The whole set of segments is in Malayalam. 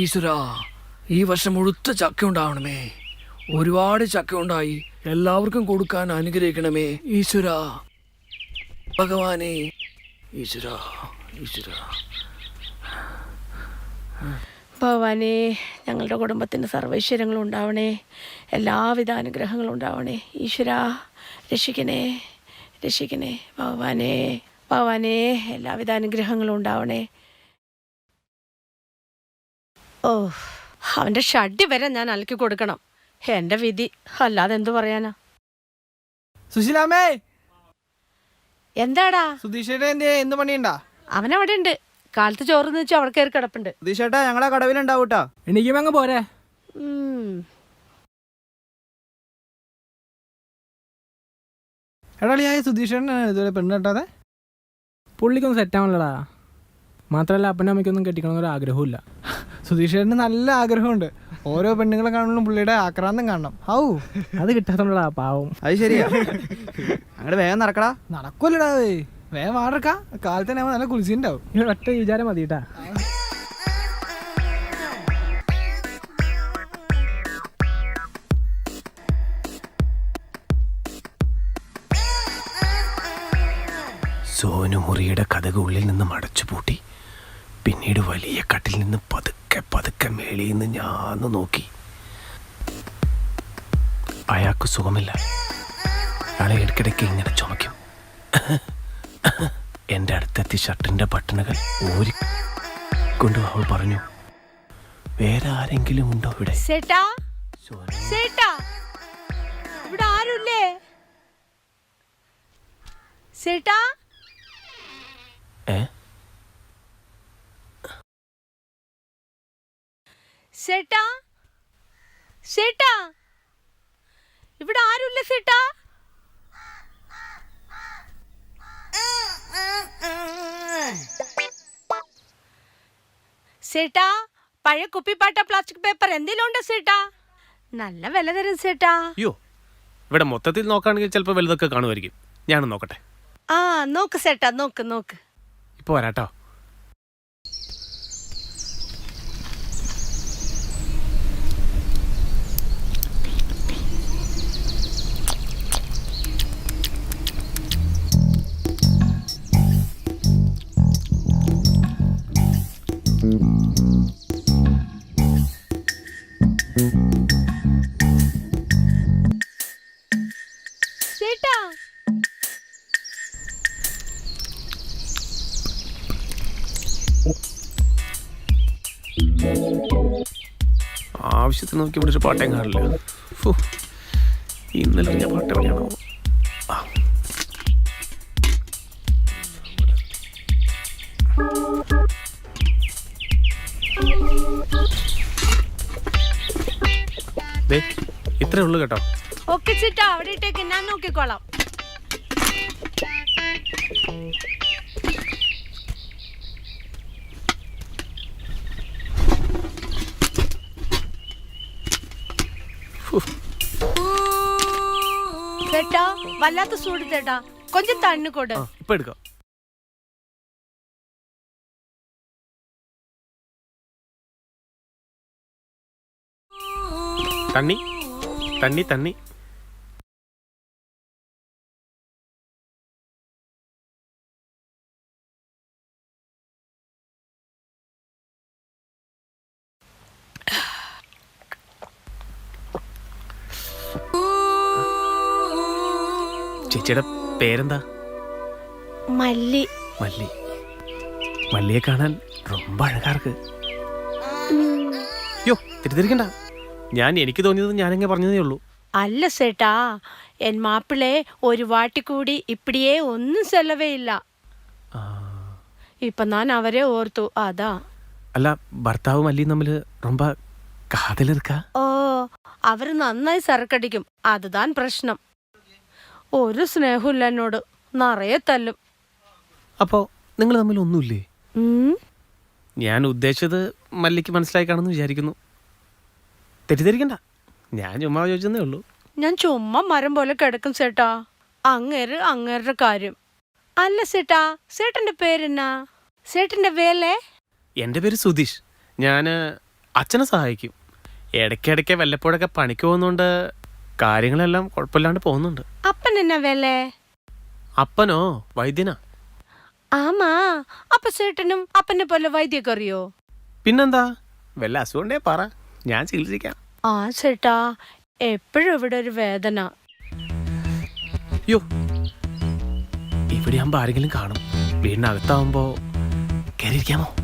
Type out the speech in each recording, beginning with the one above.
ഈശ്വര ഈ വർഷം മുഴുത്ത ചക്ക ഉണ്ടാവണമേ ഒരുപാട് ചക്ക ഉണ്ടായി എല്ലാവർക്കും കൊടുക്കാൻ അനുഗ്രഹിക്കണമേ. ഈശ്വരാ ഭഗവാനെ ഈശ്വരാ ഈശ്വരാ. ഭഗവാനെ ഞങ്ങളുടെ കുടുംബത്തിന് സർവൈശ്വര്യങ്ങളും ഉണ്ടാവണേ. എല്ലാവിധ അനുഗ്രഹങ്ങളും ഉണ്ടാവണേ. ഈശ്വര രക്ഷിക്കണേ രക്ഷിക്കണേ. ഭഗവാനെ ഭഗവാനെ എല്ലാവിധ അനുഗ്രഹങ്ങളും ഉണ്ടാവണേ. ഓ അവന്റെ ഷഡ്ഡി വരെ ഞാൻ അലക്കി കൊടുക്കണം. എന്റെ വിധി അല്ലാതെ എന്തു പറയാനാ? സുശീലാമേ എന്താടാ? സുധീഷേട്ടാ എന്തേ എന്ത് പണിയുണ്ടാ? അവനവിടെ ഉണ്ട് കാലത്ത് ചോറ് വെച്ച് അവിടെ കയറി കിടപ്പുണ്ട്. സുധീഷേട്ടാ ഞങ്ങളെ കടവിലുണ്ടാവൂട്ടാ എനിക്കും അങ്ങ് പോരെ. എടാളിയായ സുധീഷേട്ടനാണ് ഞാൻ സുധീഷേട്ടൻ ഇതുവരെ പെണ്ണ് കെട്ടാതെ? പുള്ളിക്കൊന്ന് സെറ്റ് ആവണല്ലടാ. മാത്രമല്ല അപ്പനും അമ്മയ്ക്കൊന്നും കെട്ടിക്കണമെന്നൊരു ആഗ്രഹമില്ല സുധീഷേട്ടന് നല്ല ആഗ്രഹമുണ്ട്. ഓരോ പെണ്ണുങ്ങളെ കാണുമ്പോഴും പുള്ളിയുടെ ആക്രാന്തം കാണണം. ഔ അത് കിട്ടാത്തോണ്ടാ പാവം. അത് ശരിയാ. അങ്ങോട്ട് വേഗം നടക്കടാ. നടക്കൂലടാ വേഗം ആടക്ക കാലത്ത് തന്നെ നല്ല കുളിച്ചിണ്ടാവും ഈ ഒറ്റ വിചാരം മതി കേട്ടാ സോനു മുറിയുടെ കഥക് ഉള്ളിൽ അടച്ചു മടച്ചുപൂട്ടി പിന്നീട് വലിയ കട്ടിൽ നിന്ന് പതുക്കെ പതുക്കെ മേളിൽ നിന്ന് ഞാൻ നോക്കി. അയാൾക്ക് സുഖമില്ല. അയാളെ ഇടയ്ക്കിടയ്ക്ക് ഇങ്ങനെ ചുമയ്ക്കും എന്റെ അടുത്തെത്തി ഷർട്ടിന്റെ ബട്ടണുകൾ ഊരി കൊണ്ട് അവൾ പറഞ്ഞു വേറെ ആരെങ്കിലും ഉണ്ടോ ഇവിടെ? ചേട്ടാ സേട്ടാ ഇവിടെ ആരുല്ലേ? ചേട്ടാ ഏ? സേട്ടാ? സേട്ടാ? ഇവിടെ ആരുല്ല സേട്ടാ? സേട്ടാ പഴയ കുപ്പിപ്പാട്ട പ്ലാസ്റ്റിക് പേപ്പർ എന്തെങ്കിലും ഉണ്ടോ സേട്ടാ? നല്ല വില തരും സേട്ടാ. അയ്യോ ഇവിടെ മൊത്തത്തിൽ നോക്കുകയാണെങ്കിൽ ചിലപ്പോൾ വലുതൊക്കെ കാണുമായിരിക്കും. ഞാനും നോക്കട്ടെ. ആ നോക്ക് സേട്ടാ നോക്ക് നോക്ക്. ഇപ്പൊ വരാട്ടോ. ആവശ്യത്തിന് നോക്കി പിടിച്ച് പാട്ടേ കാണില്ല. ഇന്നലെ ഞാൻ പാട്ട് ആ. ഇത്രേ ഉള്ളു കേട്ടോ. ഒക്കെ ചേട്ടാ അവിടെ ഇട്ടേക്ക് ഞാൻ നോക്കിക്കോളാം. ചേട്ടാ വല്ലാത്ത സൂട് ചേട്ടാ കൊഞ്ചം തണ്ണു കൊട് ആ ഇപ്പൊ എടുക്കാം തണ്ണി തണ്ണി തണ്ണി ചേച്ചിയുടെ പേരെന്താ? മല്ലി. മല്ലി. മല്ലിയെ കാണാൻ ரொம்ப അഴകാർക്ക്. യോ തിരുത്തിരിക്കണ്ട ഞാൻ എനിക്ക് തോന്നിയത് ഞാനെങ്ങനെ പറഞ്ഞതേ ഉള്ളൂ. അല്ല சேட்டா എൻ മാപ്പിളെ ഒരു വാട്ടി കൂടി இப்படியே ഒന്നും ചെലവേ ഇല്ല. ഇപ്പൊ ഞാൻ അവരെ ഓർത്തു അതാ. അല്ല ഭർത്താവ് മല്ലിയും തമ്മിൽ ரொம்ப കാതലെടുക്ക ഓ അവർ നന്നായി സരക്കടിക്കും. അതുതാൻ പ്രശ്നം. ഒരു സ്നേഹമില്ല എന്നോട് നിറയെ തല്ലും. അപ്പോൾ നിങ്ങൾ തമ്മിൽ ഒന്നുമില്ലേ? ഞാൻ ഉദ്ദേശിച്ചത് മല്ലിക്ക് മനസ്സിലായി കാണുമെന്ന് വിചാരിക്കുന്നു. തെറ്റിദ്ധരിക്കണ്ട. ഞാൻ ചുമ്മാ ചോദിച്ചതേ ഉള്ളൂ. ഞാൻ ചുമ്മാ മരം പോലെ കിടക്കും സേട്ടാ. അങ്ങേര് അങ്ങേരുടെ കാര്യം. അല്ല സേട്ടാ സേട്ടന്റെ പേരെന്നാ? സേട്ടന്റെ വേലേ എന്റെ പേര് സുധീഷ്. ഞാൻ അച്ഛനെ സഹായിക്കും. ഇടയ്ക്കിടയ്ക്ക് വല്ലപ്പോഴൊക്കെ പണിക്ക് പോകുന്നതുകൊണ്ട് കാര്യങ്ങളെല്ലാം കുഴപ്പമില്ലാണ്ട് പോകുന്നുണ്ട്. അപ്പൻ എന്നാ വേല അപ്പനോ? വൈദ്യനാ. ആമാ. അപ്പ ചേട്ടനും അപ്പനെ പോലെ വൈദ്യൊക്കെ അറിയോ? പിന്നെന്താ? വല്ല അസുഖണ്ടേ പറ. ഞാൻ ചികിത്സിക്കാം. ആ ചേട്ടാ എപ്പോഴും ഇവിടെ ഒരു വേദന. അയ്യോ ഇവിടെ ആകുമ്പോൾ ആരെങ്കിലും കാണും. വീടിനകത്താവുമ്പോ കയറിയിരിക്കാമോ?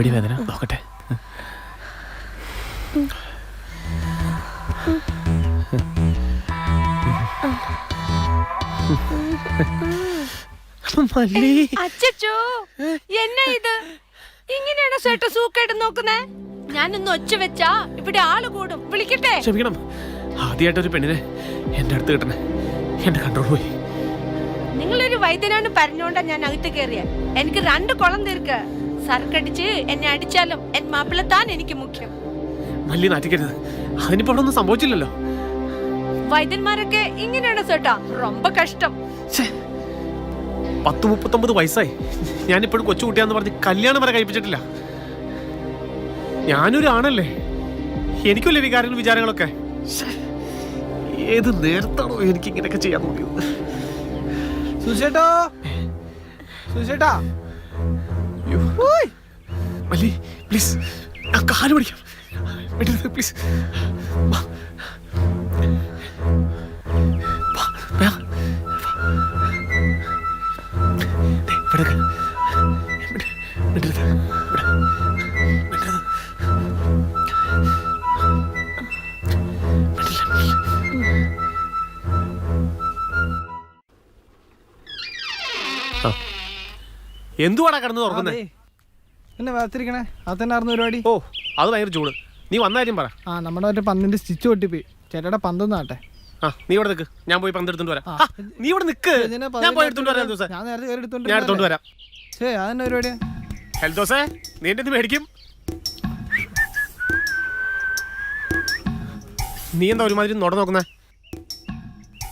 എവിടെ വേദന നോക്കട്ടെ മല്ലി. അച്ചച്ചോ എന്നാ ഇത്? ഇങ്ങനെയാണോ ചേട്ട സൂക്കായിട്ട് നോക്കുന്നേ? ഞാനൊന്ന് ഒച്ച വെച്ചാ ഇവിടെ ആൾ കൂടും. വിളിക്കട്ടെ? ക്ഷമിക്കണം. ആദ്യമായിട്ട് ഒരു പെണ്ണിനെ എന്റെ അടുത്ത് കിട്ടണേ. എന്റെ കൺട്രോൾ പോയി. നിങ്ങളൊരു വൈദ്യനാണ് പറഞ്ഞോണ്ടാ ഞാൻ അകത്ത് കയറിയ എനിക്ക് രണ്ട് കുളം തീർക്ക്. സർക്കടിച്ച് എന്നെ അടിച്ചാലും എൻ മാപ്പിള താൻ എനിക്ക് മുഖ്യം മല്ലി നാറ്റിക്കരുത് അതിനിപ്പോ അവിടെ ഒന്നും സംഭവിച്ചില്ലല്ലോ വൈദ്യന്മാരൊക്കെ ഇങ്ങനെയാണോ ചേട്ടാ ரொம்ப കഷ്ടം ഛേ, പത്ത് മുപ്പത്തൊമ്പത് വയസ്സായി ഞാനിപ്പോഴും കൊച്ചുകുട്ടിയാന്ന് പറഞ്ഞ് കല്യാണം വരെ കഴിപ്പിച്ചിട്ടില്ല ഞാനൊരു ആണല്ലേ എനിക്കല്ലേ വികാരങ്ങൾ വിചാരങ്ങളൊക്കെ ശ്ശേ, ഏത് നേരത്താണോ എനിക്ക് ഇങ്ങനെയൊക്കെ ചെയ്യാൻ തോന്നിയത് സുശേട്ടോ സുശേട്ടാ അയ്യോ. മല്ലി പ്ലീസ് ആ കാൽ പിടിക്കാം. വിടരുത് പ്ലീസ്. എന്തുവാടാ കിടന്ന് തുറക്കുന്നത് അതെ. എന്നെ വേർതിരിക്കണേ അത് തന്നെ ആയിരുന്നു പരിപാടി. ഓ അത് ഭയങ്കര ചൂട്. നീ വന്ന കാര്യം പറ. ആ നമ്മുടെ മറ്റേ പന്തിന്റെ സ്റ്റിച്ച് പൊട്ടിപ്പോയി. ചേട്ടയുടെ പന്തൊന്നും ആട്ടെ. ആ നീ ഇവിടെ നിൽക്ക് ഞാൻ പോയി പന്തെടുത്തോണ്ട് വരാം. ആ. ആ, നീ ഇവിടെ നിൽക്ക് ഇതിനെ ഞാൻ പോയി എടുത്തോണ്ട് വരാം ദിവസം. ഞാൻ നേരത്തെ കയറി എടുത്തോണ്ട് ഞാൻ എടുത്തോണ്ട് വരാം. ശേ അതെന്നെ പരിപാടിയാ ഹെൽത്ത് ദോസേ നീ എന്റെ ഇത് മേടിക്കും? നീ എന്താ ഒരുമാതിരി നോട നോക്കുന്നേ?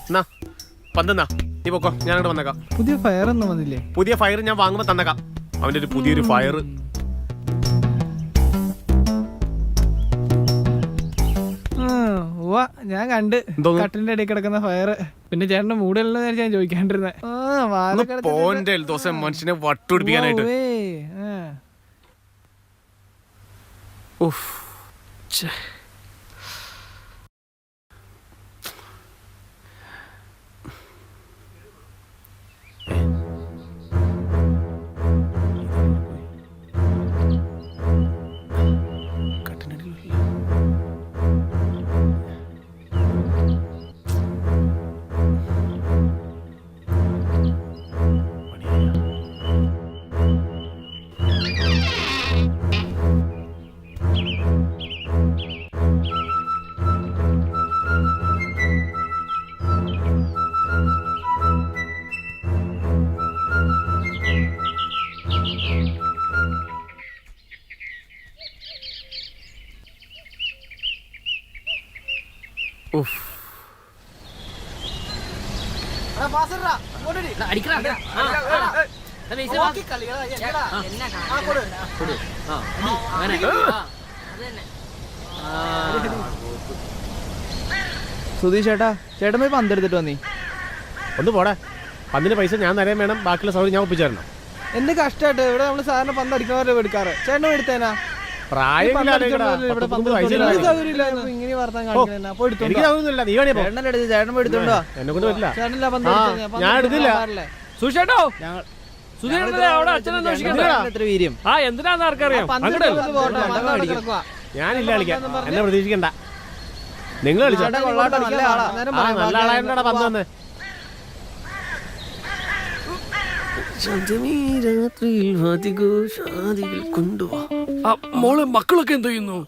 എന്നാ പന്തെന്നാ നീ പൊക്കോ ഞാൻ അങ്ങോട്ട് വന്നേക്കാം. പുതിയ ഫയർ ഒന്നും വന്നില്ലേ? പുതിയ ഫയർ ഞാൻ വാങ്ങുമ്പോൾ തന്നേക്കാം. അവന്റെ ഒരു പുതിയൊരു ഫയർ ഞാൻ കണ്ട്. കട്ടിന്റെ കട്ടിലിന്റെ ഇടയിൽ കിടക്കുന്ന ഫയർ പിന്നെ ചേട്ടന്റെ മൂടല്ലോ ഞാൻ ചോദിക്കാണ്ടിരുന്നെ. ആ, വാലൊക്കെ അടച്ചിട്ട് പോന്റെ മനുഷ്യനെ വട്ടുപിടിപ്പിക്കാനായിട്ട്. ഓഫ് ഛേ ഉഫ്. സുധീഷ് ചേട്ടാ ചേട്ടൻ പോയി പന്തെടുത്തിട്ട് വന്നി. ഒന്ന് പോടാ. പന്തിന് പൈസ ഞാൻ തരാൻ വേണം. ബാക്കിയുള്ള സൗകര്യം ഞാൻ ഒപ്പിച്ചു തരണം എന്ത് കഷ്ടമായിട്ട് ഇവിടെ നമ്മൾ സാധാരണ പന്ത് അടിക്കുന്നവരെ എടുക്കാറ്? ചേട്ടനും എടുത്തേനാ? ഞാൻ എടുത്തില്ല. സുഷേട്ടോ. അവിടെ അച്ഛനെ ആ എന്തിനാന്ന് ആർക്കറിയാം. ഞാനില്ല കളിക്കാം എന്നെ പ്രതീക്ഷിക്കണ്ട. നിങ്ങൾ കളിച്ചോ? നല്ല ആളാ. അന്നേരം ആ പറയാം, നല്ല ബാക്കി ആളായോണ്ടാ പന്ത് വന്ന് ആ, മോളെ മക്കളൊക്കെ എന്ത് ചെയ്യുന്നു?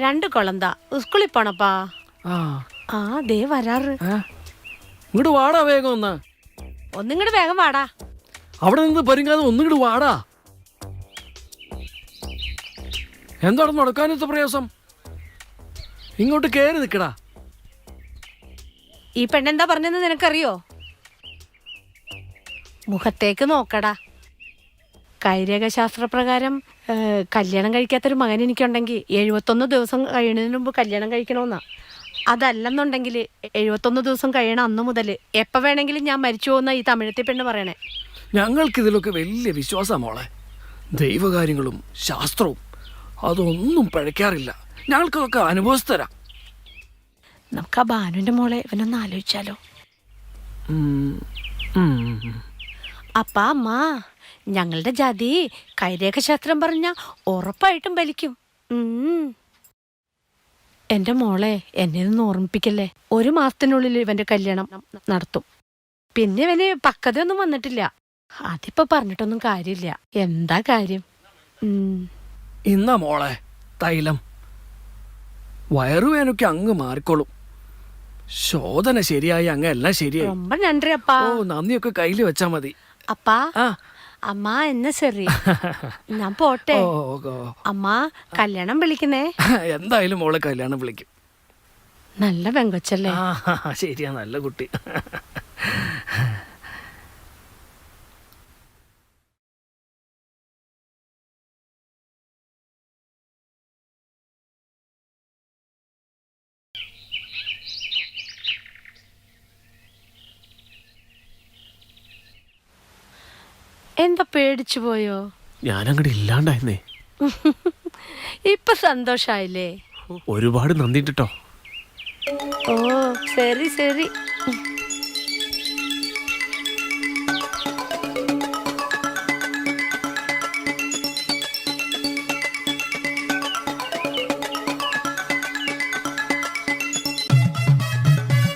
രണ്ട് കൊളന്താ. സ്കൂളിൽ പോണപ്പാ. ആ. ആ ദേ വരാറ്. ഇങ്ങോട്ട് വാടാ വേഗം ഒന്ന്. ഒന്നിങ്ങോട്ട് വേഗം വാടാ. അവിടെ നിന്ന് പരിങ്ങാതെ ഒന്നിങ്ങോട്ട് വാടാ. എന്താണ് നടക്കാനത്തെ പ്രയാസം? ഇങ്ങോട്ട് കയറി നിൽക്കടാ. ഈ പെണ്ണെന്താ പറഞ്ഞെന്ന് നിനക്കറിയോ? മുഖത്തേക്ക് നോക്കടാ. കൈരേഖ ശാസ്ത്രപ്രകാരം കല്യാണം കഴിക്കാത്തൊരു മകൻ എനിക്കുണ്ടെങ്കിൽ എഴുപത്തൊന്ന് ദിവസം കഴിയുന്നതിന് മുമ്പ് കല്യാണം കഴിക്കണമെന്നാ. അതല്ലെന്നുണ്ടെങ്കിൽ എഴുപത്തൊന്ന് ദിവസം കഴിയണം അന്ന് മുതൽ. എപ്പോൾ വേണമെങ്കിലും ഞാൻ മരിച്ചു പോകുന്ന ഈ തമിഴത്തെ പെണ്ണ് പറയണേ. ഞങ്ങൾക്കിതിലൊക്കെ വലിയ വിശ്വാസമാണ് മോളെ. ദൈവകാര്യങ്ങളും ശാസ്ത്രവും അതൊന്നും പഴയ്ക്കാറില്ല ഞങ്ങൾക്കതൊക്കെ അനുഭവസ്ഥരാ. നമുക്ക് ആ ബാനുവിന്റെ മോളെ ഇവനൊന്ന് ആലോചിച്ചാലോ. അപ്പാ അമ്മ. ഞങ്ങളുടെ ജാതി കൈരേഖശാസ്ത്രം പറഞ്ഞ ഉറപ്പായിട്ടും ബലിക്കും. എന്റെ മോളെ എന്നെ ഒന്ന് ഓർമ്മിപ്പിക്കല്ലേ? ഒരു മാസത്തിനുള്ളിൽ ഇവന്റെ കല്യാണം നടത്തും. പിന്നെ ഇവന് പക്വതയൊന്നും വന്നിട്ടില്ല. അതിപ്പോ പറഞ്ഞിട്ടൊന്നും കാര്യമില്ല. എന്താ കാര്യം? ഇന്ന മോളെ തൈലം. വയറുവേനൊക്കെ അങ്ങ് മാറിക്കോളും. ശോധന ശരിയായി അങ്ങ് എല്ലാം ശരിയായി. ഓ നന്ദിയൊക്കെ കയ്യിൽ വെച്ചാ മതി. അപ്പാ അമ്മ എന്നെ ചെറിയ. ഞാൻ പോട്ടെ. ഓ ഓ, ഓ. അമ്മ കല്യാണം വിളിക്കുന്നേ. എന്തായാലും മോളെ കല്യാണം വിളിക്കും. നല്ല പെങ്കൊച്ചല്ലേ? ആ ശരിയാ നല്ല കുട്ടി എന്താ പേടിച്ചു പോയോ? ഞാനങ്ങോട്ട് ഇല്ലാണ്ടായിരുന്നേ. ഇപ്പൊ സന്തോഷായില്ലേ? ഒരുപാട് നന്ദിട്ടോ ഓ ശരി ശരി.